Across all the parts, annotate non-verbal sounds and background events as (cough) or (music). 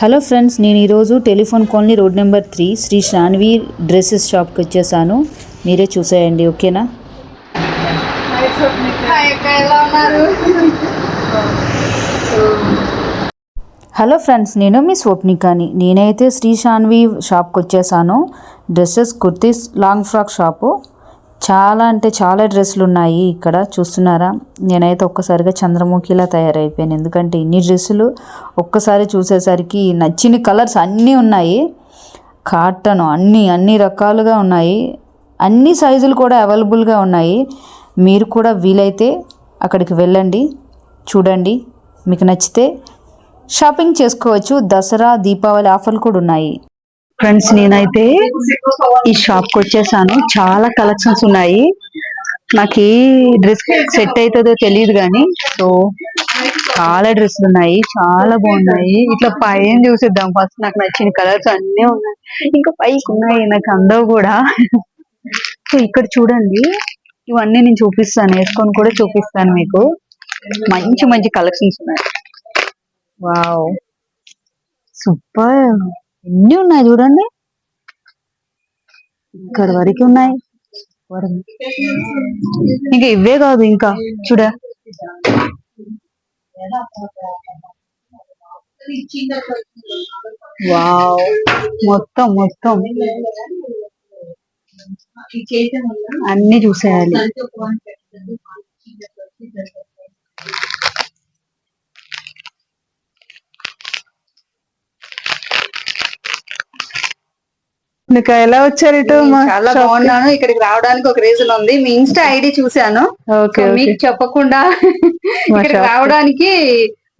Hello friends నేను ఈరోజు telephone colony road number three Shri Sanvi dresses షాప్కి వచ్చేసాను. మీరే చూసేయండి ఓకేనా? హలో ఫ్రెండ్స్ నేను మీ స్వప్నికాని. నేనైతే శ్రీ శాన్వి షాప్కి వచ్చేసాను. Dresses kurtis long frock shop. చాలా అంటే చాలా డ్రెస్సులు ఉన్నాయి ఇక్కడ చూస్తున్నారా? నేనైతే ఒక్కసారిగా చంద్రముఖిలా తయారైపోయాను. ఎందుకంటే ఇన్ని డ్రెస్సులు ఒక్కసారి చూసేసరికి నచ్చిన కలర్స్ అన్నీ ఉన్నాయి. కాటన్ అన్నీ అన్ని రకాలుగా ఉన్నాయి. అన్ని సైజులు కూడా అవైలబుల్గా ఉన్నాయి. మీరు కూడా వీలైతే అక్కడికి వెళ్ళండి చూడండి. మీకు నచ్చితే షాపింగ్ చేసుకోవచ్చు. దసరా దీపావళి ఆఫర్లు కూడా ఉన్నాయి. ఫ్రెండ్స్ నేనైతే ఈ షాప్కి వచ్చేసాను. చాలా కలెక్షన్స్ ఉన్నాయి. నాకు ఏ డ్రెస్ సెట్ అవుతుందో తెలియదు కానీ సో చాలా డ్రెస్సులు ఉన్నాయి. చాలా బాగున్నాయి. ఇట్లా పైన చూసిద్దాం? ఫస్ట్ నాకు నచ్చిన కలర్స్ అన్నీ ఉన్నాయి. ఇంకా పైకి ఉన్నాయి. నాకు అందవు కూడా. సో ఇక్కడ చూడండి. ఇవన్నీ నేను చూపిస్తాను. వేసుకొని కూడా చూపిస్తాను మీకు. మంచి మంచి కలెక్షన్స్ ఉన్నాయి. వావ్ సూపర్ ఎన్ని ఉన్నాయి చూడండి. ఇక్కడ వరకు ఉన్నాయి. ఇంకా ఇవే కాదు ఇంకా. చూడ. వావ్. మొత్తం మొత్తం. అన్ని చూసేయాలి. నీకు ఎలా వచ్చారు ఇటు చాలా? బాగున్నాను. ఇక్కడికి రావడానికి ఒక రీజన్ ఉంది. మీ ఇన్స్టా ఐడి ఓకే మీకు చెప్పకుండా (laughs) ఇక్కడికి. రావడానికి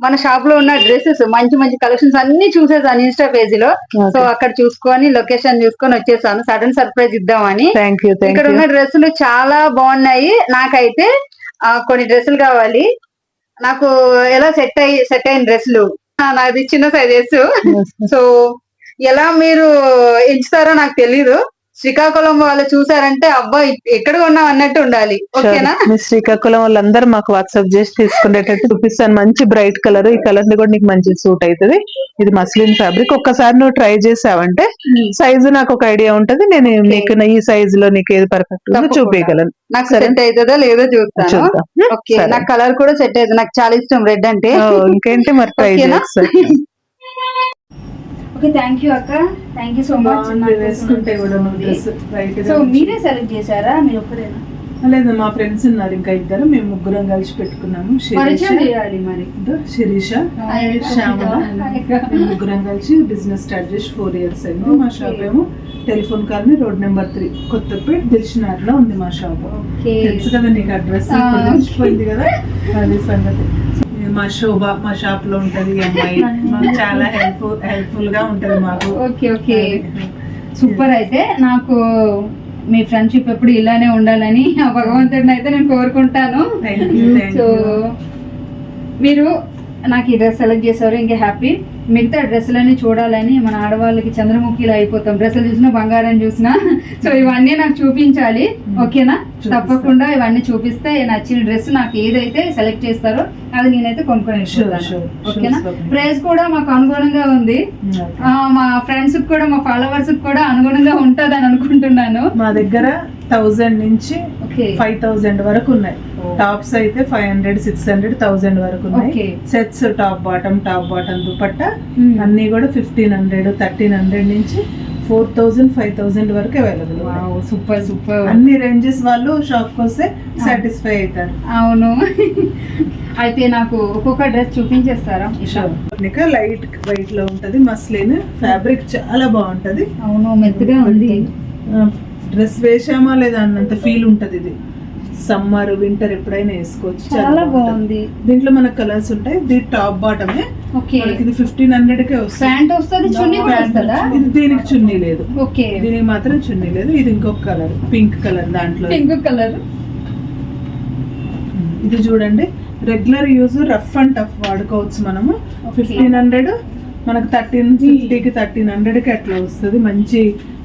మన షాప్లో ఉన్న డ్రెస్సెస్ మంచి మంచి కలెక్షన్స్ అన్ని చూసేసాను ఇన్స్టా పేజీ లో. సో అక్కడ చూసుకొని లొకేషన్ చూసుకొని వచ్చేసాను. సడన్ సర్ప్రైజ్ ఇద్దామని. ఇక్కడ ఉన్న డ్రెస్సులు చాలా బాగున్నాయి. నాకైతే కొన్ని డ్రెస్సులు కావాలి. నాకు ఎలా సెట్ అయ్యి సెట్ అయిన డ్రెస్సులు నాది చిన్న సైజెస్ సో ఎలా మీరు ఎంచుతారో నాకు తెలీదు. శ్రీకాకుళం వాళ్ళు చూసారంటే అబ్బా ఎక్కడ కొన్నాం అన్నట్టు ఉండాలి. ఓకేనా? శ్రీకాకుళం వాళ్ళందరూ మాకు వాట్సాప్ చేసి తీసుకునేటట్టు చూపిస్తాను. మంచి బ్రైట్ కలర్ ఈ కలర్ కూడా నీకు మంచి సూట్ అవుతుంది ఇది మస్లిన్ ఫ్యాబ్రిక్ ఒక్కసారి నువ్వు ట్రై చేసావంటే సైజు నాకు ఒక ఐడియా ఉంటది. నేను నీకు ఈ సైజు లో నీకు ఏది పర్ఫెక్ట్. చూపించగలను నాకు. సెట్ అవుతుందో లేదో చూస్తాను. ఓకే. నాకు కలర్ కూడా సెట్ అవుతుంది. నాకు చాలా ఇష్టం రెడ్ అంటే. ఇంకేంటి మరి ట్రై ఓకేనా? ఓకే థ్యాంక్ యూ అక్క. థ్యాంక్ యూ సో మచ్ వేసుకుంటే కూడా సో మీరే సెలెక్ట్ చేశారా? మీరు ఒక్కరేనా? లేదు మా ఫ్రెండ్స్ ఉన్నారు ఇంకా ఇద్దరు మేము ముగ్గురం కలిసి పెట్టుకున్నాము. శిరీష శ్యామల మేము ముగ్గురం కలిసి బిజినెస్ స్టార్ట్ చేసి ఫోర్ ఇయర్స్ అయింది మా షాప్ ఏమో. Telephone colony road number three Kothapeta దిల్షినార్లో ఉంది మా షాప్ తెలుసు కదా నీకు అడ్రస్. తెలిసిపోయింది కదా? అది సంగతి. మా శోభ మా షాప్లో ఉంటది అమ్మాయి. (laughs) మాకు చాలా హెల్ప్ఫుల్ హెల్ప్ఫుల్గా ఉంటది మాకు. ఓకే ఓకే సూపర్ అయితే. నాకు మీ ఫ్రెండ్షిప్ ఎప్పుడు ఇలానే ఉండాలని ఆ భగవంతుడిని అయితే నేను కోరుకుంటాను. సో మీరు నాకు ఈ డ్రెస్ సెలెక్ట్ చేశారు ఇంకా హ్యాపీ. మిగతా డ్రెస్సులన్నీ చూడాలని మన ఆడవాళ్ళకి చంద్రముఖిలో అయిపోతాం. డ్రెస్సులు చూసినా బంగారం చూసినా. సో ఇవన్నీ నాకు చూపించాలి. ఓకేనా. తప్పకుండా ఇవన్నీ చూపిస్తే నచ్చిన డ్రెస్ నాకు ఏదైతే సెలెక్ట్ చేస్తారో అది నేనైతే కొనుక్కొని ఓకేనా. ప్రైస్ కూడా మాకు అనుగుణంగా ఉంది. మా ఫ్రెండ్స్ కూడా మా ఫాలోవర్స్ కూడా అనుగుణంగా ఉంటుందని అనుకుంటున్నాను. మా దగ్గర థౌజండ్ నుంచి ఓకే. ఫైవ్ థౌజండ్ వరకు ఉన్నాయి. టాప్స్ అయితే five hundred six hundred thousand వరకు ఉన్నాయి. Sets top bottom top bottom dupatta. అన్ని కూడా ఫిఫ్టీన్ హండ్రెడ్ థర్టీన్ హండ్రెడ్ నుంచి ఫోర్ థౌజండ్ ఫైవ్ థౌజండ్ వరకు అవైలబుల్ సూపర్ సూపర్ అన్ని రేంజెస్ వాళ్ళు షాప్ వస్తే సాటిస్ఫై అవుతారు. అవును. అయితే నాకు ఒక్కొక్క డ్రెస్ చూపించేస్తారా? ఇంకా లైట్ వైట్లో ఉంటది మస్లిన్ ఫ్యాబ్రిక్ చాలా బాగుంటది. అవును మెత్తగా ఉంది. డ్రెస్ వేసామా లేదా అన్నంత ఫీల్ ఉంటది ఇది. సమ్మర్ వింటర్ ఎప్పుడైనా వేసుకోవచ్చు చాలా బాగుంది. దీంట్లో మనకు కలర్స్ ఉంటాయి ఇది టాప్ బాటమే. మనకి ఇది ఫిఫ్టీన్ హండ్రెడ్ కే వస్తుంది ప్యాంట్ వస్తుంది? చున్నీ ఇది దీనికి చున్నీ లేదు. ఓకే. దీనికి మాత్రం చున్నీ లేదు ఇది ఇంకొక కలర్ పింక్ కలర్ దాంట్లో. Pink colour. ఇది చూడండి regular use rough and tough వాడుకోవచ్చు మనము. ఫిఫ్టీన్ హండ్రెడ్ మనకు థర్టీన్ ఫిఫ్టీకి థర్టీన్ హండ్రెడ్కి అట్లా వస్తుంది. మంచి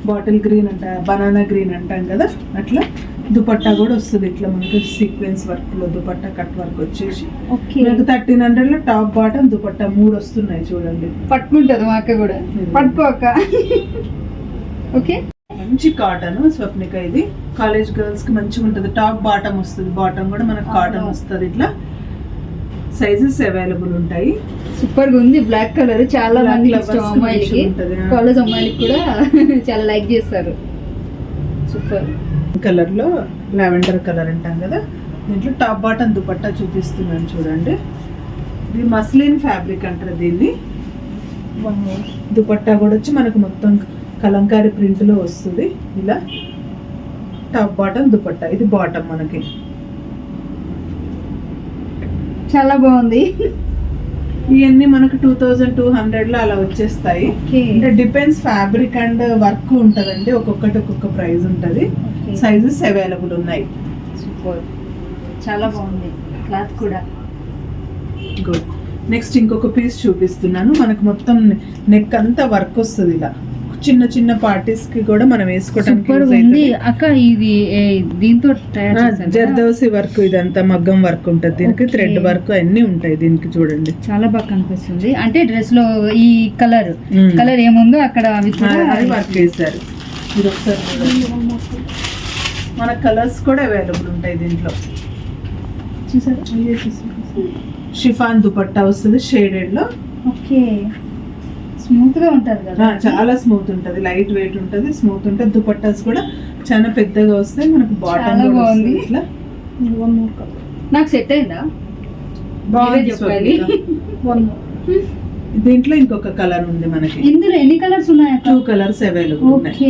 బాటిల్ గ్రీన్ అంట బనానా గ్రీన్ అంటాం కదా అట్లా దుపట్టా కూడా వస్తుంది. ఇట్లా మనకి సీక్వెన్స్ వర్క్లో దుపట్టా కట్ వర్క్ వచ్చేసి. ఓకే. మనకు థర్టీన్ హండ్రెడ్లో టాప్ బాటమ్ దుపట్టా మూడు వస్తున్నాయి చూడండి. పట్టుకుంటది మా అక్క కూడా. పట్టుకో అక్క. ఓకే. మంచి కాటన్ స్వప్నిక ఇది. కాలేజ్ గర్ల్స్కి మంచిగా ఉంటుంది టాప్ బాటమ్ వస్తుంది. బాటమ్ కూడా మనకు కాటన్. వస్తుంది ఇట్లా. సైజెస్ అవైలబుల్ ఉంటాయి. సూపర్గా ఉంది. Black colour. చాలా మంది ఇష్టం అమ్మాయిలకి. కాలేజ్ అమ్మాయిలకి కూడా (laughs) చాలా లైక్ చేస్తారు. సూపర్. కలర్లో లావెండర్ కలర్ అంటాం కదా. దీంట్లో టాప్ బాటమ్ దుపట్టా చూపిస్తున్నాను చూడండి. ఇది మస్లిన్ ఫ్యాబ్రిక్ అంటారు దీన్ని. దుపట్టా కూడా వచ్చి మనకు మొత్తం కలంకారీ ప్రింట్లో వస్తుంది. ఇలా టాప్ బాటమ్ దుపట్టా. ఇది బాటమ్ మనకి. చాలా బాగుంది. ఇవన్నీ మనకు టూ థౌజండ్ టూ హండ్రెడ్లో అలా వచ్చేస్తాయి. అంటే డిపెండ్స్ ఫ్యాబ్రిక్ అండ్ వర్క్ ఉంటదండి. ఒక్కొక్కటి ఒక్కొక్క ప్రైస్ ఉంటది. సైజెస్ అవైలబుల్ ఉన్నాయి. సూపర్ చాలా బాగుంది. క్లాత్ కూడా. గుడ్ నెక్స్ట్ ఇంకొక పీస్ చూపిస్తున్నాను. మనకు మొత్తం నెక్ అంతా వర్క్ వస్తుంది ఇలా. చిన్న చిన్న పార్టీస్కి కూడా మనం వేసుకోవడానికి. అక్క ఇది దీంతో? జర్దోసి వర్క్ ఇదంతా మగ్గం వర్క్ ఉంటది దీనికి. థ్రెడ్ వర్క్ అన్ని ఉంటాయి దీనికి చూడండి చాలా బాగా కనిపిస్తుంది అంటే డ్రెస్లో ఈ కలర్. కలర్ ఏముందో అక్కడ అవి వర్క్ చేశారు ఇది ఒకసారి. మన కలర్స్ కూడా అవైలబుల్ ఉంటాయి దీంట్లో షిఫాన్ దుపట్టా వస్తుంది షేడెడ్లో ఓకే స్మూత్గా ఉంటది కదా. చాలా స్మూత్ ఉంటది. లైట్ వెయిట్ ఉంటది స్మూత్ ఉంటది. దుపట్టాస్ కూడా చాలా పెద్దగా వస్తాయి. మనకు బాటమ్ బాగుంది. ఇట్లా. నాకు సెట్ అయిందా? బాగుంది. (laughs) దీంట్లో ఇంకొక కలర్ ఉంది మనకి. ఇందులో ఎన్ని కలర్స్ ఉన్నాయి టూ కలర్స్ అవైలబుల్ ఓకే.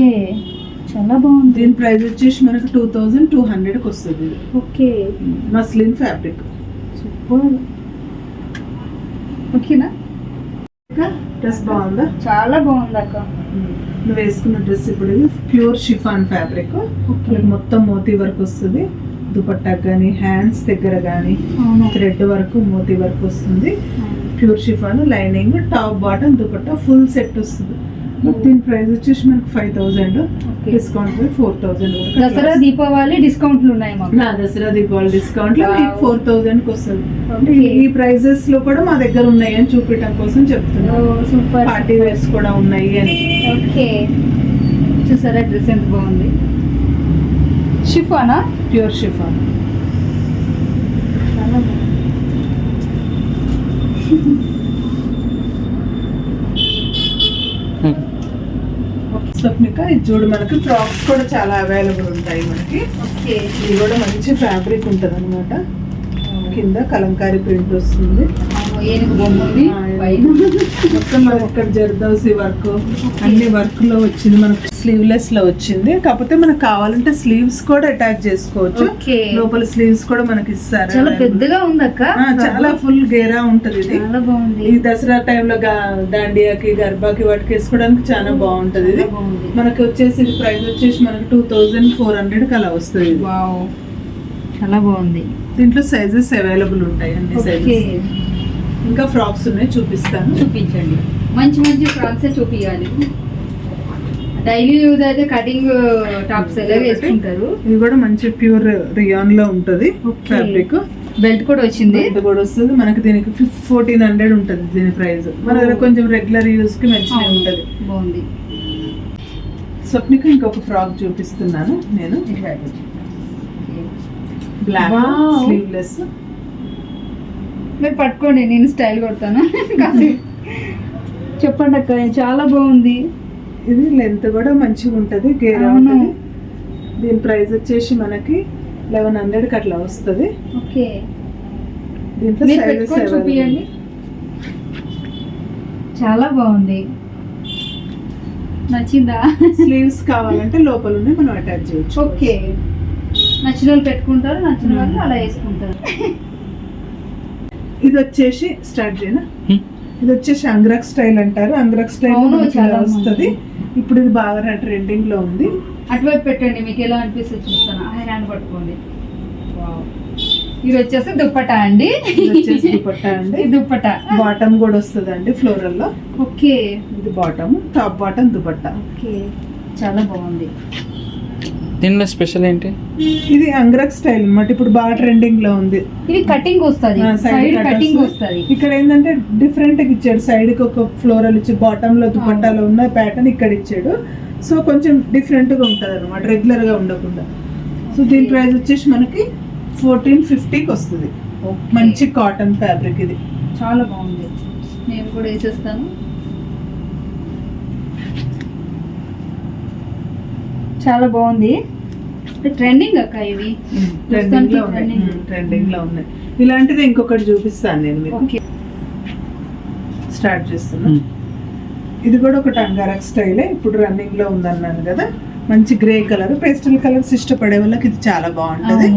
చాలా బాగుంది. దీని ప్రైస్ వచ్చేసి మనకు టూ థౌజండ్ టూ హండ్రెడ్కి వస్తుంది ఓకే. Muslin fabric. సూపర్. ఓకేనా? డ్రెస్ బాగుందా? చాలా బాగుంది అక్క నువ్వు వేసుకున్న డ్రెస్ ఇప్పుడు ప్యూర్ షిఫాన్ ఫ్యాబ్రిక్. మొత్తం మోతీ వర్క్ వస్తుంది. దుపట్టా కానీ హ్యాండ్స్ దగ్గర కానీ థ్రెడ్ వరకు మోతీ వర్క్ వస్తుంది. Pure chiffon lining top bottom dupatta full set వస్తుంది. దీని ప్రైస్ వచ్చేసి మనకు five thousand. Discount four thousand Dasara Deepavali డిస్కౌంట్లు ఉన్నాయి Dasara Deepavali discount four thousand వస్తుంది. అంటే. ఈ ప్రైజెస్లో కూడా మా దగ్గర ఉన్నాయి అని చూపించడం కోసం చెప్తున్నాను. సూపర్ పార్టీ వేర్స్ కూడా ఉన్నాయి అని. ఓకే. చూసారా డ్రెస్ ఎంత బాగుంది? షిఫానా? Pure chiffon. చాలా బాగుంది. స్వప్నిక ఇది చూడు మనకి ఫ్రాక్స్ కూడా చాలా అవైలబుల్ ఉంటాయి మనకి. ఓకే. ఇది కూడా మంచి ఫ్యాబ్రిక్ ఉంటది అనమాట కింద కలంకారీ ప్రింట్ వస్తుంది. మొత్తం ఇక్కడ జర్దోసి వర్క్. అన్ని వర్క్లో వచ్చింది మనకు స్లీవ్లెస్లో వచ్చింది. కాకపోతే మనకు కావాలంటే స్లీవ్స్ కూడా అటాచ్ చేసుకోవచ్చు. లోపల స్లీవ్స్ కూడా మనకి ఇస్తారు. చాలా పెద్దగా ఉంది అక్క చాలా ఫుల్ గేరా ఉంటది ఇది. చాలా బాగుంది. ఈ దసరా టైంలో దాండియాకి గర్భాకి వాటికి వేసుకోవడానికి చాలా బాగుంటది ఇది. మనకి వచ్చేసి ప్రైస్ వచ్చేసి మనకి టూ థౌజండ్ ఫోర్ హండ్రెడ్కి అలా వస్తుంది చాలా బాగుంది. దీంట్లో సైజెస్ అవైలబుల్ ఉంటాయి అన్ని సైజెస్ ఇంకా ఫ్రాక్స్ ఉన్నాయి చూపిస్తాను. చూపించండి. మంచి మంచి ఫ్రాక్స్ చూపించాలి డైలీ యూజ్ అయితే కటింగ్ టాప్స్ ఎలా వేసుకుంటారు? ఇది కూడా మంచి ప్యూర్ రియాన్లో ఉంటది. ఫ్యాబ్రిక్. బెల్ట్ కూడా వచ్చింది. ఇది కూడా వస్తుంది. మనకి దీనికి ఫోర్టీన్ హండ్రెడ్ ఉంటది దీని ప్రైస్. మన దగ్గర కొంచెం రెగ్యులర్ యూజ్కి మంచిగా ఉంటది. బాగుంది. స్వప్నిక ఇంకొక ఫ్రాక్ చూపిస్తున్నాను నేను. బ్లాక్. స్లీవ్లెస్ మీరు పట్టుకోండి నేను స్టైల్ కొడతాను. చెప్పండి అక్క చాలా బాగుంది. ఇది లెంత్ కూడా మంచిగా ఉంటది గేరా. ఉంటది. దీని ప్రైస్ వచ్చేసి మనకి లెవెన్ హండ్రెడ్కి అట్లా వస్తుంది. ఓకే. దీంట్లో సైజెస్ చాలా బాగుంది. నచ్చిందా? స్లీవ్స్ కావాలంటే లోపల ఉన్నాయి మనం అటాచ్ చేయొచ్చు. ఓకే. నచ్చిన వాళ్ళు పెట్టుకుంటారు నచ్చిన వాళ్ళు అలా వేసుకుంటారు. ఇది వచ్చేసి స్టార్ట్ చేయనా? ఇది వచ్చేసి అంగ్రక్ స్టైల్ అంటారు. అంగ్రక్ స్టైల్ చాలా వస్తుంది. ఇప్పుడు ఇది బాగా ట్రెండింగ్లో ఉంది. అటువైపు పెట్టండి మీకు ఎలా అనిపిస్తుంది చూస్తాను. హ్యాండ్ పట్టుకోండి. ఇది వచ్చేసి దుప్పటా అండి. ఇది వచ్చేసి దుపట్టా అండి. దుప్పటా. బాటమ్ కూడా వస్తుంది అండి ఫ్లోరల్లో. ఓకే. ఇది bottom top bottom dupatta. Okay. చాలా బాగుంది. దీనిలో స్పెషల్ ఏంటి? ఇది అంగ్రక్ స్టైల్ అన్నమాట. ఇప్పుడు బాగా ట్రెండింగ్లో ఉంది. ఇది కటింగ్ వస్తుంది. సైడ్ కటింగ్ వస్తుంది. వస్తుంది. ఇక్కడ ఏంటంటే డిఫరెంట్గా ఇచ్చాడు. సైడ్కి ఒక ఫ్లోరల్ ఇచ్చి బాటమ్లో దుపట్టాలో ఉన్న ప్యాటర్న్ ఇక్కడ ఇచ్చాడు. సో కొంచెం డిఫరెంట్గా ఉంటది అనమాట రెగ్యులర్గా ఉండకుండా. సో దీని ప్రైస్ వచ్చేసి మనకి ఫోర్టీన్ ఫిఫ్టీకి వస్తుంది. మంచి కాటన్ ఫ్యాబ్రిక్ ఇది. చాలా బాగుంది. నేను కూడా వేసేస్తాను. చాలా బాగుంది. ట్రెండింగ్ అక్క ఇవి. ట్రెండింగ్లో ఉన్నాయి. trending. ట్రెండింగ్లో ఉన్నాయి. ఇలాంటిది ఇంకొకటి చూపిస్తాను నేను మీకు. స్టార్ట్ చేస్తున్నా. ఇది కూడా ఒక టంగారక్ స్టైలే. ఇప్పుడు రన్నింగ్లో ఉందన్నాను కదా. మంచి గ్రే కలర్ పేస్టల్ కలర్స్ ఇష్టపడే వాళ్ళకి ఇది చాలా బాగుంటది.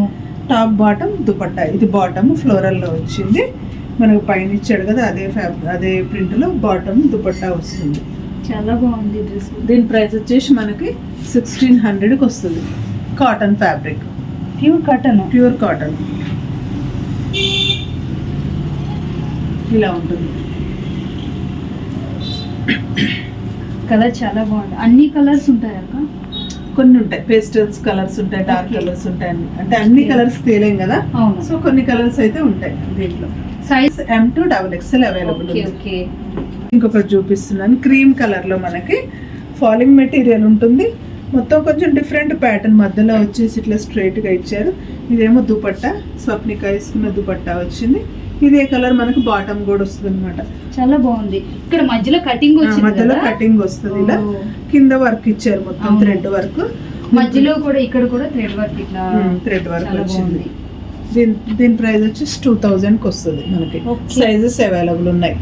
Top bottom dupatta. ఇది బాటమ్ ఫ్లోరల్లో వచ్చింది. మనకు పైన ఇచ్చాడు కదా అదే ఫ్యాబ్ అదే ప్రింట్లో బాటమ్ దుపట్టా వస్తుంది. చాలా బాగుంది డ్రెస్. దీని ప్రైస్ వచ్చేసి మనకి సిక్స్టీన్ హండ్రెడ్కి వస్తుంది. Cotton fabric pure cotton pure cotton ఇలా ఉంటుంది. కలర్ చాలా బాగుంది. అన్ని కలర్స్ ఉంటాయి అక్క? కొన్ని ఉంటాయి. పేస్టల్స్ కలర్స్ ఉంటాయి డార్క్. కలర్స్ ఉంటాయి అన్ని. అంటే అన్ని. కలర్స్ తేలేం కదా? అవును. సో కొన్ని కలర్స్ అయితే ఉంటాయి దీంట్లో. Size M to double XL available okay ఇంకొకటి చూపిస్తున్నాను. క్రీమ్ కలర్లో మనకి ఫాలింగ్ మెటీరియల్ ఉంటుంది. మొత్తం కొంచెం డిఫరెంట్ ప్యాటర్న్ మధ్యలో వచ్చేసి ఇట్లా స్ట్రైట్గా ఇచ్చారు. ఇదేమో దుపట్టా స్వప్నిక వేసుకున్న దుపట్టా వచ్చింది. ఇదే కలర్ మనకి బాటమ్ కూడా వస్తుంది అనమాట చాలా బాగుంది. ఇక్కడ మధ్యలో కటింగ్ మధ్యలో కటింగ్ వస్తుంది ఇలా. కింద వర్క్ ఇచ్చారు మొత్తం. Thread work. మధ్యలో కూడా ఇక్కడ కూడా థ్రెడ్ వర్క్ ఇట్లా థ్రెడ్ వర్క్ వచ్చింది. దీని దీని ప్రైస్ వచ్చేసి టూ థౌజండ్కి వస్తుంది మనకి. సైజెస్ అవైలబుల్ ఉన్నాయి.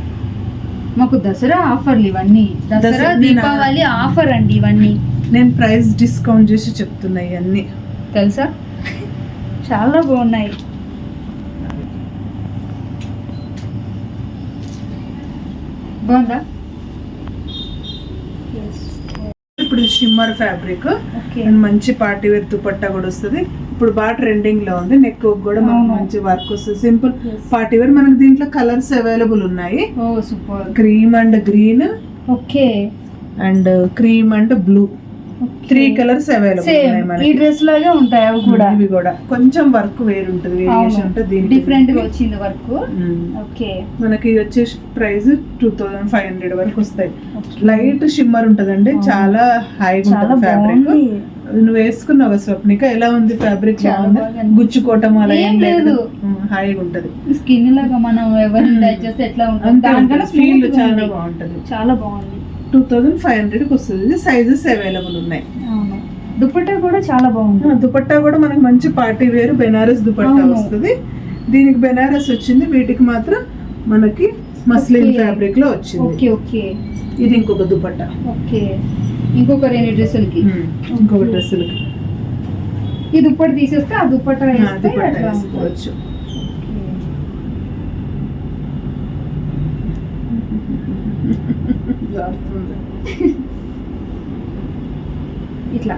మాకు దసరా ఆఫర్లు ఇవన్నీ. దసరా దీపావళి ఆఫర్ అండి ఇవన్నీ. నేను ప్రైస్ డిస్కౌంట్ చేసి చెప్తున్నా ఇవన్నీ. తెలుసా? చాలా బాగున్నాయి. బాగుందా? ఇప్పుడు షిమ్మర్ ఫ్యాబ్రిక్. మంచి పార్టీ వేర్ దుపట్టా కూడా వస్తుంది. ఇప్పుడు బాగా ట్రెండింగ్లో ఉంది. నెక్ కూడా మనకి. మంచి వర్క్ వస్తుంది. సింపుల్. పార్టీ వేర్ మనకి దీంట్లో కలర్స్ అవైలబుల్ ఉన్నాయి. ఓ super. Cream and green okay. And cream and blue three colours available ఈ డ్రెస్ లాగే ఉంటాయి అవి కూడా. ఇవి కూడా. కొంచెం వర్క్ వేరు ఉంటుంది వేరియేషన్ ఉంటుంది డిఫరెంట్గా. వచ్చింది వర్క్. ఓకే మనకి వచ్చేసి price two thousand five hundred వరకు వస్తాయి. లైట్ షిమ్మర్ ఉంటుందండి. చాలా హైగా ఉంటుంది ఫ్యాబ్రిక్ నువ్వు వేసుకున్నావు స్వప్నిక? ఎలా ఉంది ఫ్యాబ్రిక్. గుచ్చుకోవటం అలా ఏం లేదు. హాయిగా ఉంటది. స్కిన్ లాగా మనం ఎవరిని మ్మ్. టచ్ చేస్తే ఎట్లా ఉంటుంది? ఫీల్ చాలా. బాగుంటది. చాలా బాగుంది. టూ థౌజండ్ ఫైవ్ హండ్రెడ్కి వస్తుంది. సైజెస్ అవైలబుల్ ఉన్నాయి. దుపట్టా కూడా చాలా బాగుంది దుపట్టా కూడా మనకి మంచి పార్టీ వేరు బెనారస్ దుపట్టా. వస్తుంది. దీనికి బెనారస్ వచ్చింది. వీటికి మాత్రం మనకి మస్లిన్. ఫ్యాబ్రిక్లో వచ్చింది. Okay okay. ఇది ఇంకొక దుపట్టా. ఓకే. ఇంకొక రెండు డ్రెస్సులకి? ఇంకొక డ్రెస్సులకి. ఈ దుప్పటి తీసేస్తే ఆ దుప్పట్టా అట్లా వేసుకోవచ్చు. జారుతుంది. ఇట్లా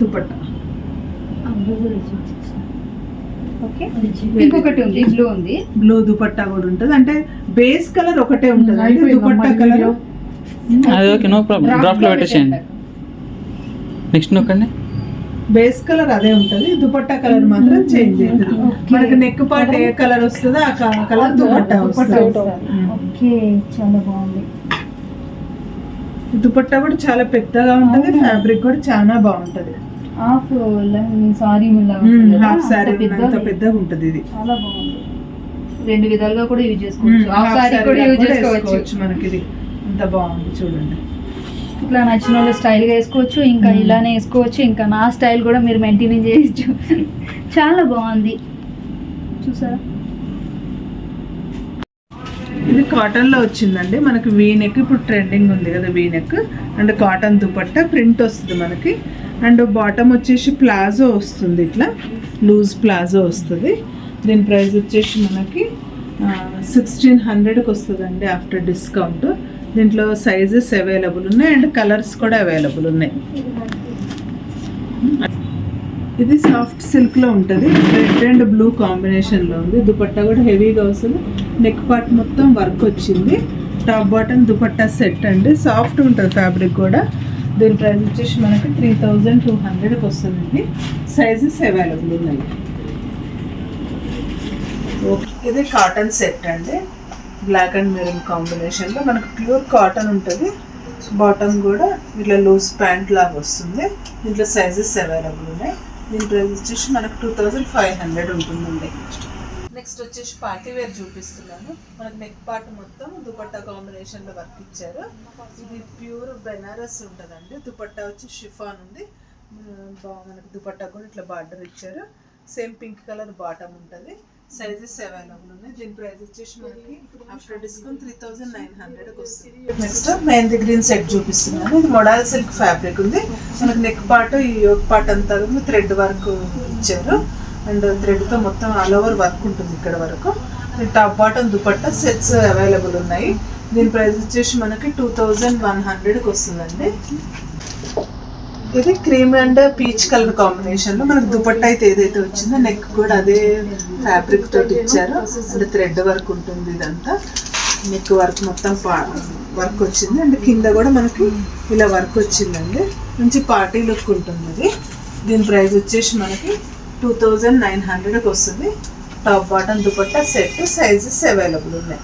దుపట్టా ఓకే. ఇంకొకటి ఉంది బ్లూ ఉంది. బ్లూ దుపట్టా కూడా ఉంటది. అంటే బేస్ కలర్ ఒకటే ఉంటది. అంటే అయిపోయింది దుపట్టా కలర్. అది ఓకే నో ప్రాబ్లం డ్రాఫ్ట్లో లో పెట్టేసేయండి. నెక్స్ట్ నొక్కండి. బేస్ కలర్ అదే ఉంటది దుపట్టా కలర్ మాత్రం చేంజ్ అవుతుంది. మనకి నెక్ పార్ట్ ఏ కలర్ వస్తుందో ఆ కలర్ దుపట్టా. ఓకే చాలా బాగుంది. దుపట్టా కూడా చాలా పెద్దగా ఉంటది. ఫ్యాబ్రిక్ కూడా చాలా బాగుంటది. హాఫ్ సారీ హాఫ్ సారీ అంత పెద్దగా ఉంటది ఇది. చాలా బాగుంది. రెండు విధాలుగా కూడా యూజ్ చేసుకోవచ్చు. హాఫ్ సారీ కూడా యూజ్ చేసుకోవచ్చు. మనకి ఇది అంత బాగుంది చూడండి. ఇట్లా నచ్చిన వాళ్ళు స్టైల్గా వేసుకోవచ్చు ఇంకా. ఇలానే వేసుకోవచ్చు ఇంకా నా స్టైల్ కూడా మీరు మెయింటైన్ చేయొచ్చు. చాలా బాగుంది. చూసారా? ఇది కాటన్లో వచ్చిందండి. మనకి వీ నెక్ ఇప్పుడు ట్రెండింగ్ ఉంది కదా V neck and cotton dupatta print వస్తుంది మనకి. అండ్ బాటమ్ వచ్చేసి ప్లాజో వస్తుంది ఇట్లా. లూజ్ ప్లాజో వస్తుంది. దీని ప్రైస్ వచ్చేసి మనకి సిక్స్టీన్ హండ్రెడ్కి వస్తుందండి ఆఫ్టర్ డిస్కౌంట్ దీంట్లో సైజెస్ అవైలబుల్ ఉన్నాయి అండ్ కలర్స్ కూడా అవైలబుల్ ఉన్నాయి. ఇది సాఫ్ట్ సిల్క్లో ఉంటుంది. రెడ్ అండ్ బ్లూ కాంబినేషన్లో ఉంది. దుపట్టా కూడా హెవీగా వస్తుంది. నెక్ పార్ట్ మొత్తం వర్క్ వచ్చింది. టాప్ బాటమ్ దుపట్టా సెట్ అండి. సాఫ్ట్ ఉంటుంది ఫ్యాబ్రిక్ కూడా. దీని ప్రైస్ వచ్చేసి మనకి త్రీ థౌజండ్ టూ హండ్రెడ్కి వస్తుందండి. సైజెస్ అవైలబుల్ ఉన్నాయి. ఓకే. ఇది కాటన్ సెట్ అండి. బ్లాక్ అండ్ మెరూన్ కాంబినేషన్లో మనకు ప్యూర్ కాటన్ ఉంటుంది. బాటమ్ కూడా ఇట్లా లూజ్ ప్యాంట్ లాగా వస్తుంది. దీంట్లో సైజెస్ అవైలబుల్ ఉన్నాయి. దీని ప్రైస్ వచ్చేసి మనకు టూ థౌజండ్ ఫైవ్ హండ్రెడ్ ఉంటుందండి. నెక్స్ట్ వచ్చేసి పార్టీ వేర్ చూపిస్తున్నాను. మనకు నెక్ పార్ట్ మొత్తం దుపట్టా కాంబినేషన్లో వర్క్ ఇచ్చారు. ఇది ప్యూర్ బెనారస్ ఉంటుందండి. దుపట్టా వచ్చి షిఫాన్ ఉంది. బాగా బా- దుపట్టా కూడా ఇట్లా బార్డర్ ఇచ్చారు. సేమ్ పింక్ కలర్ బాటమ్ ఉంటుంది. సైజెస్ అవైలబుల్ ఉన్నాయి. దీని ప్రైస్ వచ్చేసి మనకి after discount three thousand nine హండ్రెడ్కి వస్తుంది. నెక్స్ట్ మెహందీ గ్రీన్ సెట్ చూపిస్తున్నాను. ఇది మొడాల్ సిల్క్ ఫ్యాబ్రిక్ ఉంది. మనకి నెక్ పార్ట్ ఈ యోక్ పార్ట్ అంతా థ్రెడ్ వర్క్ ఇచ్చారు. అండ్ థ్రెడ్తో మొత్తం ఆల్ ఓవర్ వర్క్ ఉంటుంది ఇక్కడ వరకు. Top bottom dupatta sets available ఉన్నాయి. దీని ప్రైస్ వచ్చేసి మనకి టూ థౌజండ్ వన్ హండ్రెడ్కి వస్తుందండి. ఇది క్రీమ్ అండ్ పీచ్ కలర్ కాంబినేషన్లో మనకు దుపట్టా అయితే ఏదైతే వచ్చిందో నెక్ కూడా అదే ఫ్యాబ్రిక్ తోటి ఇచ్చారు. అంటే థ్రెడ్ వర్క్ ఉంటుంది ఇదంతా. నెక్ వర్క్ మొత్తం వర్క్ వచ్చింది. అండ్ కింద కూడా మనకి ఇలా వర్క్ వచ్చిందండి. మంచి పార్టీ లుక్ ఉంటుంది ఇది దీని ప్రైస్ వచ్చేసి మనకి టూ థౌజండ్ నైన్ హండ్రెడ్కి వస్తుంది. Top bottom dupatta set sizes available ఉన్నాయి.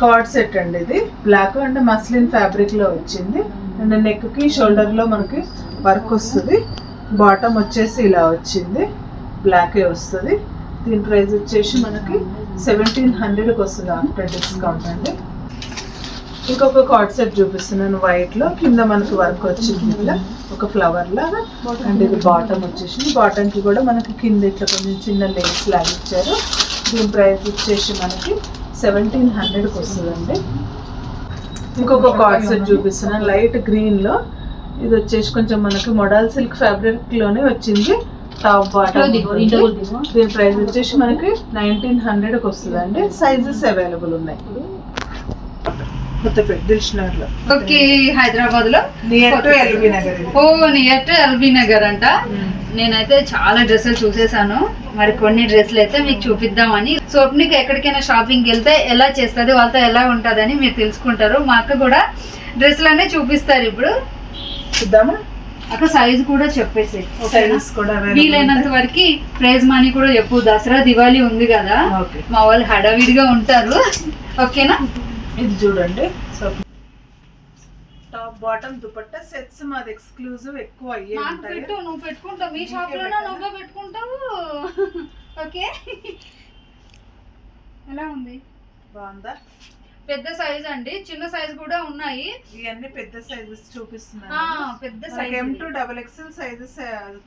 కార్డ్ సెట్ అండి ఇది. బ్లాక్ అండ్ మస్లిన్ ఫ్యాబ్రిక్లో వచ్చింది. అండ్ నెక్కి షోల్డర్లో మనకి వర్క్ వస్తుంది. బాటమ్ వచ్చేసి ఇలా వచ్చింది. బ్లాకే వస్తుంది. దీని ప్రైస్ వచ్చేసి మనకి సెవెంటీన్ హండ్రెడ్కి వస్తుంది ఆఫ్టర్ డిస్కౌంట్ అండి. ఇంకొక కార్డ్ సెట్ చూపిస్తున్నాను వైట్లో కింద మనకి వర్క్ వచ్చింది ఇట్లా ఒక ఫ్లవర్ లాగా. అండ్ ఇది బాటమ్ వచ్చేసింది. బాటమ్కి కూడా మనకి కింద ఇట్లా కొంచెం చిన్న లేస్ లాగా ఇచ్చారు. దీని ప్రైస్ వచ్చేసి మనకి సెవెంటీన్ హండ్రెడ్కి వస్తుందండి. ఇంకొక కార్డ్ సెట్ చూపిస్తున్నాను లైట్ గ్రీన్లో. ఇది వచ్చేసి కొంచెం మనకి మొడల్ సిల్క్ ఫ్యాబ్రిక్లోనే వచ్చింది. టాప్ బాటమ్ దీని ప్రైస్ వచ్చేసి మనకి నైన్టీన్ హండ్రెడ్కి వస్తుందండి. సైజెస్ అవైలబుల్ ఉన్నాయి. కొత్తపేట లో ఓకే హైదరాబాద్లో near to LB Nagar. Oh near to LB Nagar అంట. నేనైతే చాలా డ్రెస్సులు చూసేసాను మరి కొన్ని డ్రెస్సులు అయితే మీకు చూపిద్దామని. సోప్నికి ఎక్కడికైనా షాపింగ్ వెళ్తే ఎలా చేస్తుంది వాళ్ళతో ఎలా ఉంటుందని మీరు తెలుసుకుంటారు. మా అక్క కూడా డ్రెస్సులనే చూపిస్తారు ఇప్పుడు. చూద్దామా? అక్క సైజ్ కూడా చెప్పేసి వీలైనంత వరకు ప్రైజ్ మనీ కూడా చెప్పు. దసరా దివాళీ ఉంది కదా. మా వాళ్ళు హడావిడిగా ఉంటారు. ఓకేనా? ఇది చూడండి. So top bottom dupatta sets మాది ఎక్స్క్లూజివ్ ఎక్కువ అయ్యే నాకు ఉంటాయి పెట్టు నువ్వు పెట్టుకుంటావు మీ షాప్లోనే నువ్వే పెట్టుకుంటావు? ఓకే. ఎలా ఉంది? బాగుందా? పెద్ద సైజ్ అండి. చిన్న సైజ్ కూడా ఉన్నాయి. ఇవన్నీ పెద్ద సైజెస్ ఆ, చూపిస్తున్నాను పెద్ద M size to double XL sizes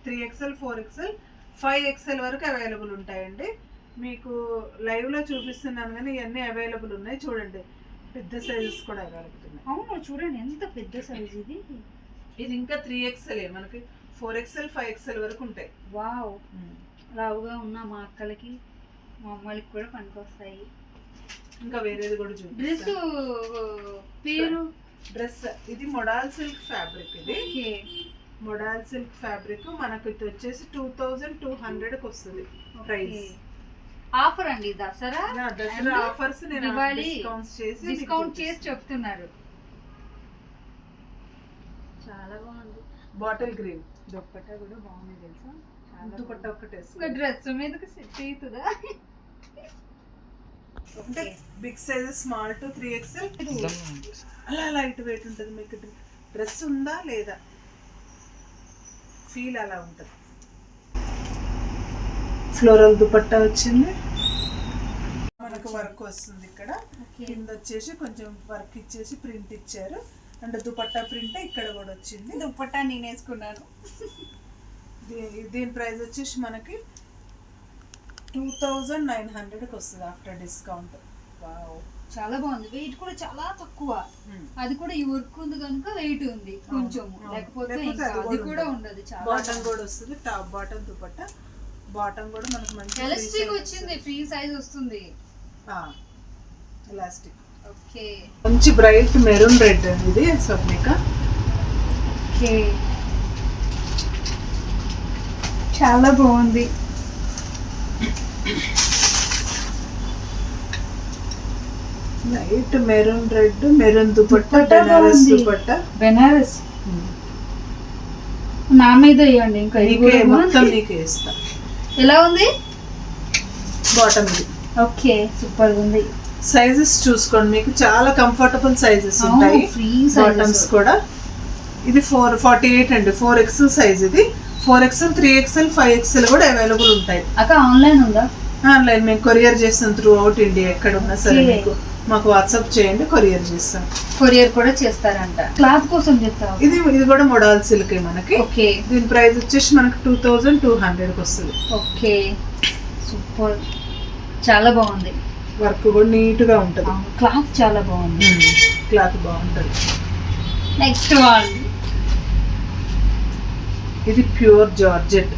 three XL four XL five XL వరకు అవైలబుల్ ఉంటాయండి. మీకు లైవ్లో చూపిస్తున్నాను కానీ ఇవన్నీ అవైలబుల్ ఉన్నాయి. చూడండి. పెద్ద సైజెస్ కూడా ఉన్నాయి అవును చూడండి ఎంత పెద్ద సైజ్ ఇది. ఇది ఇంకా త్రీ ఎక్స్ఎల్ మనకి ఫోర్ ఎక్స్ఎల్ ఫైవ్ ఎక్స్ఎల్ వరకు ఉంటాయి. వావ్. లావుగా ఉన్న మా అక్కలకి మా అమ్మలకి కూడా పనికొస్తాయి. ఇంకా వేరేది కూడా డ్రెస్ చూపిస్తాను పేరు? డ్రెస్ ఇది మొడాల్ సిల్క్ ఫ్యాబ్రిక్ ఇది. మొడాల్ సిల్క్ ఫ్యాబ్రిక్ మనకు ఇది వచ్చేసి టూ థౌజండ్ టూ హండ్రెడ్కి వస్తుంది ప్రైస్ ఆఫర్ అండి దసరా దసరా ఆఫర్స్ నేను దివాళీ డిస్కౌంట్ చేసి చెప్తున్నారు. చాలా బాగుంది. Bottle green. దుప్పట్టా కూడా బాగుంది తెలుసా? చాలా దుపట్ట ఒకటే ఒక డ్రెస్ మీదకి సెట్ అవుతుందా? అంటే big size small to three XL అలా లైట్ వెయిట్ ఉంటుంది మీకు. డ్రెస్ ఉందా లేదా? ఫీల్ అలా ఉంటుంది. ఫ్లోరల్ దుపట్టా వచ్చింది. మనకు వర్క్ వస్తుంది ఇక్కడ. కింద వచ్చేసి కొంచెం వర్క్ ఇచ్చేసి ప్రింట్ ఇచ్చారు. అండ్ దుపట్టా ప్రింట్ ఇక్కడ కూడా వచ్చింది. దుప్పట్టా నేను వేసుకున్నాను. దీని ప్రైస్ వచ్చేసి మనకి టూ థౌజండ్ నైన్ హండ్రెడ్కి వస్తుంది ఆఫ్టర్ డిస్కౌంట్. వావ్. చాలా బాగుంది. వెయిట్ కూడా చాలా తక్కువ. అది కూడా ఈ వర్క్ ఉంది కనుక వెయిట్ ఉంది కొంచెం. లేకపోతే అది కూడా ఉండదు. చాలా. బాటమ్ కూడా వస్తుంది. Top bottom dupatta. బాటమ్ కూడా మనకు మంచి ఎలాస్టిక్ వచ్చింది ఫ్రీ సైజ్ వస్తుంది. ఎలాస్టిక్. ఓకే. మంచి బ్రైట్ మెరూన్ రెడ్ ఇది స్వప్నిక. ఓకే. చాలా బాగుంది. Light maroon red maroon dupatta Banaras. Dupatta. Banaras? నా మీద ఇవ్వండి ఇంకా మొత్తం. నీకే ఇస్తా ఎలా ఉంది? బాటమ్ ఇది. ఓకే సూపర్ ఉంది. సైజెస్ చూసుకోండి. మీకు చాలా కంఫర్టబుల్ సైజెస్ ఉంటాయి. ఫ్రీ బాటమ్స్ కూడా. ఇది ఫోర్ ఫార్టీ ఎయిట్ అండి ఫోర్ ఎక్స్ఎల్ సైజ్ ఇది. Four XL three XL five XL కూడా అవైలబుల్ ఉంటాయి. అక్క ఆన్లైన్ ఉందా? ఆన్లైన్ మేము కొరియర్ చేస్తాం త్రూ అవుట్ ఇండియా ఎక్కడ ఉన్నా సరే. మీకు. మాకు వాట్సాప్ చేయండి కొరియర్ చేస్తాం. కొరియర్ కూడా చేస్తారంట. క్లాత్ కోసం చెప్తావు? ఇది ఇది కూడా మొడాల్ సిల్క్ మనకి. ఓకే. దీని ప్రైస్ వచ్చేసి మనకి టూ థౌజండ్ టూ హండ్రెడ్కి వస్తుంది. ఓకే. సూపర్. చాలా బాగుంది. వర్క్ కూడా నీట్గా ఉంటది క్లాత్ చాలా బాగుంది. క్లాత్ బాగుంటది. నెక్స్ట్ వన్ ఇది ప్యూర్ జార్జెట్.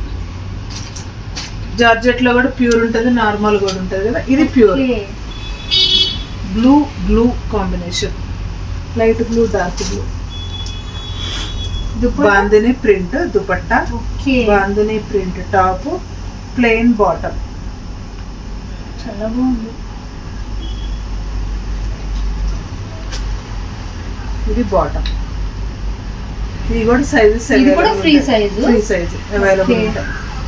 జార్జెట్లో కూడా ప్యూర్ ఉంటది నార్మల్ కూడా ఉంటది కదా? ఇది pure. Blue blue combination light blue dark blue bandhani print dupatta bandhani print top plain bottom చాలా బాగుంది. ఇది బాటమ్ ఇది కూడా sizes free size? Free size available. ఉంటాయి.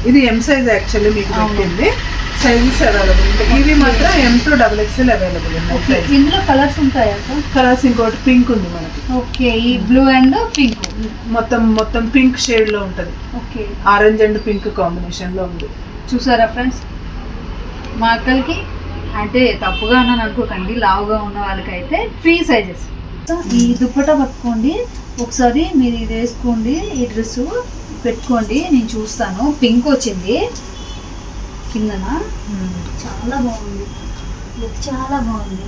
ఇది ఎం సైజ్ యాక్చువల్లీ మీకు. పెట్టింది. సైజెస్ అవైలబుల్ ఉంటాయి ఇవి మాత్రం M to double XL available ఉన్నాయి ఇందులో కలర్స్ ఉంటాయా కలర్స్ ఇంకోటి పింక్ ఉంది మనకి. ఓకే ఈ బ్లూ అండ్ పింక్ మొత్తం మొత్తం పింక్ షేడ్లో ఉంటది. ఓకే ఆరెంజ్ అండ్ పింక్ కాంబినేషన్లో ఉంది. చూసారా ఫ్రెండ్స్ మా అక్కలకి అంటే తప్పుగా అన్నాను అనుకోకండి లావుగా ఉన్న వాళ్ళకైతే ఫ్రీ సైజెస్ ఈ దుప్పటా పట్టుకోండి. ఒకసారి మీరు ఇది వేసుకోండి ఈ డ్రెస్ పెట్టుకోండి నేను చూస్తాను. పింక్ వచ్చింది. కిందన? చాలా బాగుంది. లుక్ చాలా బాగుంది.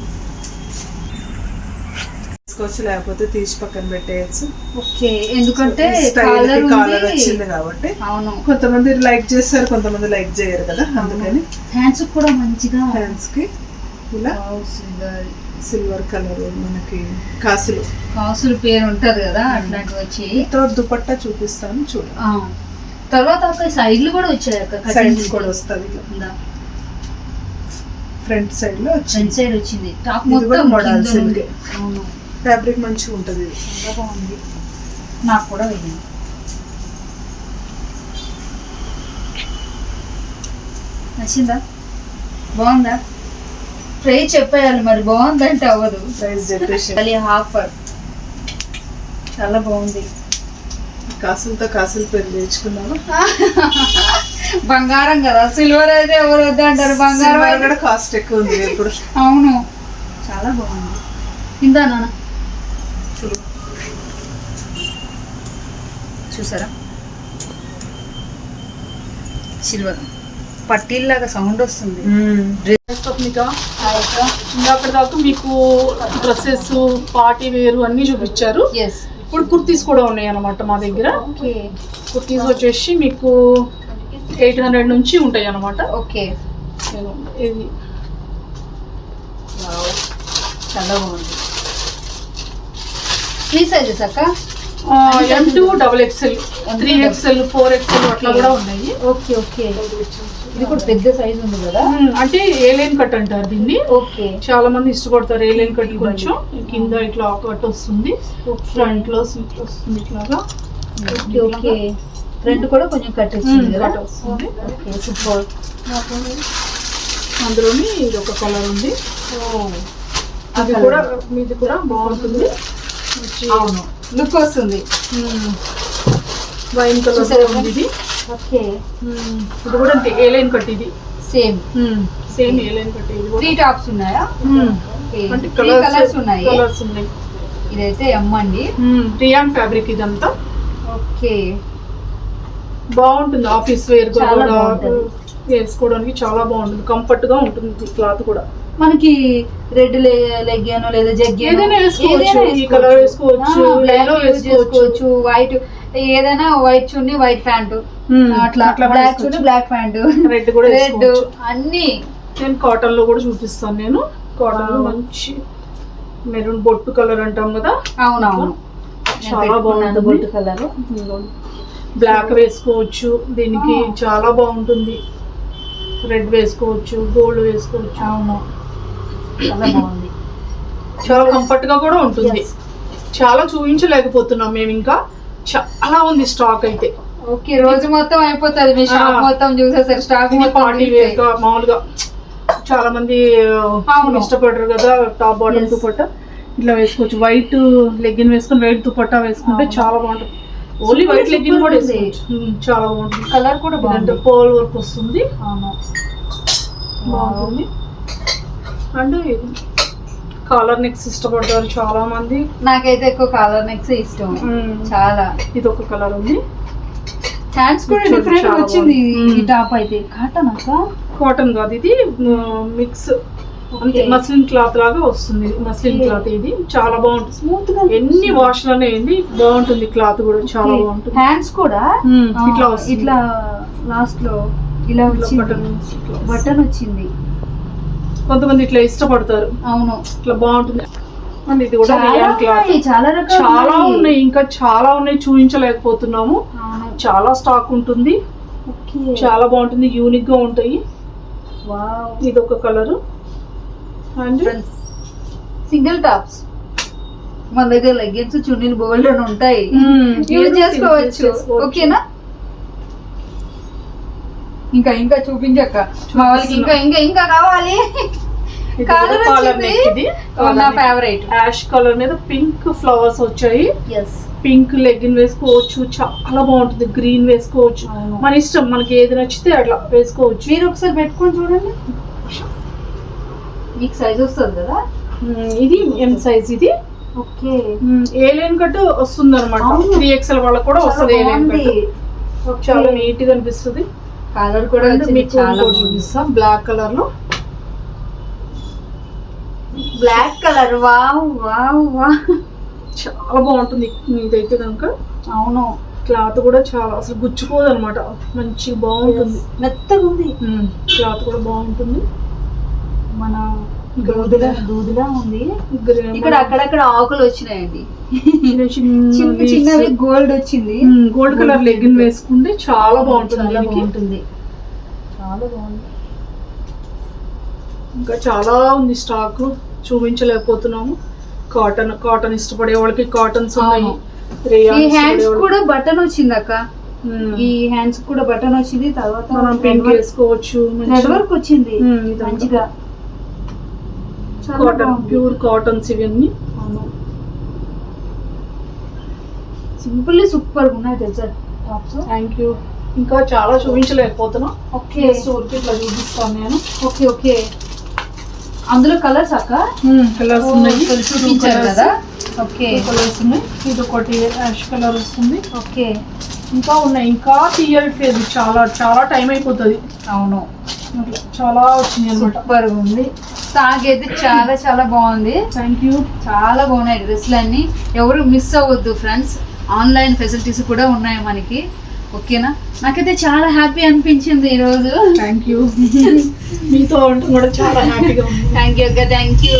తీసుకోవచ్చు లేకపోతే తీసి పక్కన పెట్టేయచ్చు. ఓకే ఎందుకంటే కాలర్ వచ్చింది కాబట్టి. అవును. కొంతమంది లైక్ చేస్తారు కొంతమంది లైక్ చేయరు కదా అందుకని. హ్యాండ్స్ కూడా మంచిగా హ్యాండ్స్కి ఇలా సుందర్. సిల్వర్ కలర్ మనకి కాసులు. కాసుల పేరు ఉంటది కదా అట్లాంటివి వచ్చి. దుపట్టా చూపిస్తాను చూడు. తర్వాత ఒక సైడ్లు కూడా వచ్చాయి అక్క సైడ్స్ కూడా వస్తుంది ఫ్రంట్ సైడ్లో ఫ్రంట్ సైడ్ వచ్చింది. టాప్ మొత్తం. నుండి. అవును. ఫ్యాబ్రిక్ మంచిగా ఉంటది చాలా బాగుంది. నాకు కూడా వేయండి. నచ్చిందా? బాగుందా? ట్రై చెప్పేయాలి మరి బాగుందంటే అవ్వదు. ప్రైస్ చెప్పేసి ఆఫర్ చాలా బాగుంది. కాసులతో కాసులు పెళ్ళి తెచ్చుకున్నాను బంగారం కదా సిల్వర్ అయితే ఎవరు వద్దు అంటారు? బంగారం కూడా కాస్ట్ ఎక్కువ ఉంది ఇప్పుడు అవును. చాలా బాగుంది. ఇందా నాన్న? చూసారా? సిల్వర్. పట్టీల్లాగా సౌండ్ వస్తుంది. స్వప్నిక ఇందాక దాకా మీకు డ్రెస్సెస్ పార్టీ వేరు అన్ని చూపించారు. ఎస్ ఇప్పుడు కుర్తీస్ కూడా ఉన్నాయి అన్నమాట మా దగ్గర. కుర్తీస్ వచ్చేసి మీకు ఎయిట్ హండ్రెడ్ నుంచి ఉంటాయి అన్నమాట ఓకే ఇది చాలా బాగుంది. త్రీ సైజెస్ అక్క? M to double XL three XL four XL అట్లా కూడా ఉన్నాయి. Okay okay. ఇది కూడా పెద్ద సైజ్ ఉంది కదా? అంటే ఏ లైన్ కట్ అంటారు దీన్ని. ఓకే. చాలా మంది ఇష్టపడతారు ఏ లైన్ కట్ కొంచెం. కింద ఇట్లా కట్ వస్తుంది. ఫ్రంట్లో సీట్ వస్తుంది ఇట్లాగా. ఓకే ఓకే ఫ్రంట్ కూడా కొంచెం కట్ వచ్చింది కదా? వస్తుంది. ఓకే సూపర్ అందులోని ఇది ఒక కలర్ ఉంది. అది కూడా మీది కూడా బాగుంటుంది. అవును. లుక్ వస్తుంది. వైన్ కలర్ ఉంది ఇది. ఓకే. ఇది కూడా అంతే ఏ లైన్ కట్ ఇది same same A line cut ఇది త్రీ టాప్స్ ఉన్నాయా? అంటే కలర్స్ ఉన్నాయి. కలర్స్ ఉన్నాయి. ఇదైతే ఎమ్ అండి రియాన్ ఫ్యాబ్రిక్ ఇదంతా. ఓకే. బాగుంటుంది ఆఫీస్ వేర్ కూడా. వేసుకోవడానికి చాలా బాగుంటుంది. కంఫర్ట్గా ఉంటుంది క్లాత్ కూడా. మనకి రెడ్ లెగ్గాను లేదా జగ్గాను ఏదైనా వేసుకోవచ్చు. colour వేసుకోవచ్చు, వైట్ ఏదైనా వైట్ చున్ని వైట్ ప్యాంటు అట్లా అట్లా black chunni black pant. Red కూడా రెడ్. అన్ని నేను కాటన్లో కూడా చూపిస్తాను నేను. కాటన్లో. మంచి మెరూన్ బొట్టు కలర్ అంటాం కదా? అవునవును. చాలా బాగుంటుంది బొట్టు కలర్ బ్లాక్ వేసుకోవచ్చు. దీనికి Ah. చాలా బాగుంటుంది. రెడ్ వేసుకోవచ్చు గోల్డ్ వేసుకోవచ్చు. అవును. చాలా బాగుంది. చాలా కంఫర్ట్గా కూడా ఉంటుంది. చాలా చూపించలేకపోతున్నాం మేము ఇంకా. చాలా ఉంది స్టాక్ అయితే. ఓకే రోజు మొత్తం అయిపోతుంది. మీ షాప్. మొత్తం చూసేసరి స్టాక్ పార్టీ. వేర్గా మామూలుగా చాలా మంది. ఇష్టపడరు కదా టాప్ బాటమ్. దుపట్టా. ఇట్లా వేసుకోవచ్చు. వైట్ లెగ్గిన్ వేసుకొని వైట్ దుపట్టా వేసుకుంటే. చాలా బాగుంటుంది. ఓన్లీ వైట్ లెగ్గిన్ కూడా. వేసుకోవచ్చు. చాలా బాగుంటుంది. కలర్ కూడా బాగుంది. పోల్ వర్క్ వస్తుంది. బాగుంటుంది. అండ్ కాలర్ నెక్స్ ఇష్టపడతారు చాలా మంది నాకైతే ఎక్కువ కలర్ నెక్స్ ఇష్టం. చాలా. ఇది ఒక కలర్ ఉంది. హ్యాండ్స్ కూడా డిఫరెంట్ వచ్చింది. ఈ టాప్ అయితే. కాటన్ అక్క? కాటన్ కాదు ఇది మిక్స్ అంతే Okay. మస్లిన్ క్లాత్ లాగా వస్తుంది. మస్లిన్. క్లాత్ ఇది. చాలా బాగుంటుంది. స్మూత్గా ఎన్ని వాష్లనే ఏంది బాగుంటుంది క్లాత్ కూడా చాలా బాగుంటుంది. హ్యాండ్స్ కూడా ఆ, ఇట్లా వస్తుంది. ఇట్లా లాస్ట్లో ఇలా ఇట్లా. బటన్ వచ్చింది. కొంతమంది ఇట్లా ఇష్టపడతారు. అవును. ఇట్లా బాగుంటుంది. ఇది కూడా చాలా చాలా ఉన్నాయి. ఇంకా చాలా ఉన్నాయి చూపించలేకపోతున్నాము. చాలా స్టాక్ ఉంటుంది. చాలా బాగుంటుంది యూనిక్గా ఉంటాయి. వావ్. ఇది ఒక కలర్. అండ్ సింగిల్ టాప్స్ మన దగ్గర లెగ్గిన్స్ చున్నీలు బోల్డ్ అని ఉంటాయి. యూజ్ చేసుకోవచ్చు. చేసుకోవచ్చు. ఓకేనా? ఇంకా ఇంకా చూపించక్క. మా వాళ్ళకి ఇంకా ఇంకా ఇంకా కావాలి. కలర్ ఇది. నా. ఫేవరెట్ యాష్ కలర్ మీద పింక్ ఫ్లవర్స్ వచ్చాయి. పింక్ లెగ్గిన్ వేసుకోవచ్చు చాలా బాగుంటుంది. గ్రీన్ వేసుకోవచ్చు. మన ఇష్టం మనకి ఏది నచ్చితే అట్లా వేసుకోవచ్చు. మీరు ఒకసారి పెట్టుకొని చూడండి. మీకు సైజ్ వస్తుంది కదా. ఇది ఎం సైజ్ ఇది. ఓకే. ఏ లైన్ కట్ వస్తుంది అనమాట. త్రీ ఎక్స్ఎల్ వాళ్ళకి కూడా వస్తుంది ఏ లైన్ కట్ చాలా నీట్గా అనిపిస్తుంది. కలర్ కూడా మీకు చాలా చూపిస్తాం. బ్లాక్ కలర్లో. Black colour wow wow wow చాలా బాగుంటుంది ఇదైతే కనుక. అవును. క్లాత్ కూడా చాలా అసలు గుచ్చుకోదు అనమాట మంచిగా బాగుంటుంది. మెత్తగా ఉంది. క్లాత్ కూడా బాగుంటుంది. మన దూదిలా దూదిలా ఉంది. ఇక్కడ అక్కడక్కడ ఆకులు వచ్చినాయండి. చిన్న (laughs) చిన్న చిన్న చిన్నవి గోల్డ్ వచ్చింది. గోల్డ్ కలర్ లెగ్గిన్ వేసుకుంటే చాలా బాగుంటుంది. బాగుంటుంది. చాలా బాగుంది. ఇంకా చాలా ఉంది స్టాక్. చూపించలేకపోతున్నాము. కాటన్ కాటన్ ఇష్టపడే వాళ్ళకి కాటన్స్ ఉన్నాయి. ఈ హ్యాండ్స్ కూడా బటన్ వచ్చింది అక్క. ఈ హ్యాండ్స్ కూడా బటన్ వచ్చింది తర్వాత మనం పింక్ వేసుకోవచ్చు రెడ్ వర్క్ వచ్చింది. మంచిగా. కాటన్. ప్యూర్ కాటన్స్ ఇవన్నీ. సింపుల్ సూపర్ ఉన్నాయి తెలుసా టాప్స్. థ్యాంక్ యూ ఇంకా చాలా చూపించలేకపోతున్నా. ఓకే. జస్ట్ ఊరికి ఇట్లా చూపిస్తాను నేను. Okay okay. అందులో కలర్స్ అక్క? కలర్స్ ఉన్నాయి. చూపించారు కదా? ఓకే కలర్స్ ఉన్నాయి. ఇది ఒకటి యాష్ కలర్ వస్తుంది. ఓకే ఇంకా ఉన్నాయి. ఇంకా తీయట్లేదు చాలా చాలా టైం అయిపోతుంది. అవును. చాలా అనమాట సూపర్ ఉంది. స్టాక్ అయితే చాలా చాలా బాగుంది. థ్యాంక్ యూ చాలా బాగున్నాయి డ్రెస్సులు అన్ని ఎవరు మిస్ అవ్వద్దు ఫ్రెండ్స్ ఆన్లైన్ ఫెసిలిటీస్ కూడా ఉన్నాయి మనకి. ఓకేనా? నాకైతే చాలా హ్యాపీ అనిపించింది ఈరోజు థ్యాంక్ యూ మీతో ఉండటం కూడా చాలా హ్యాపీగా థ్యాంక్ యూ అక్క. Thank you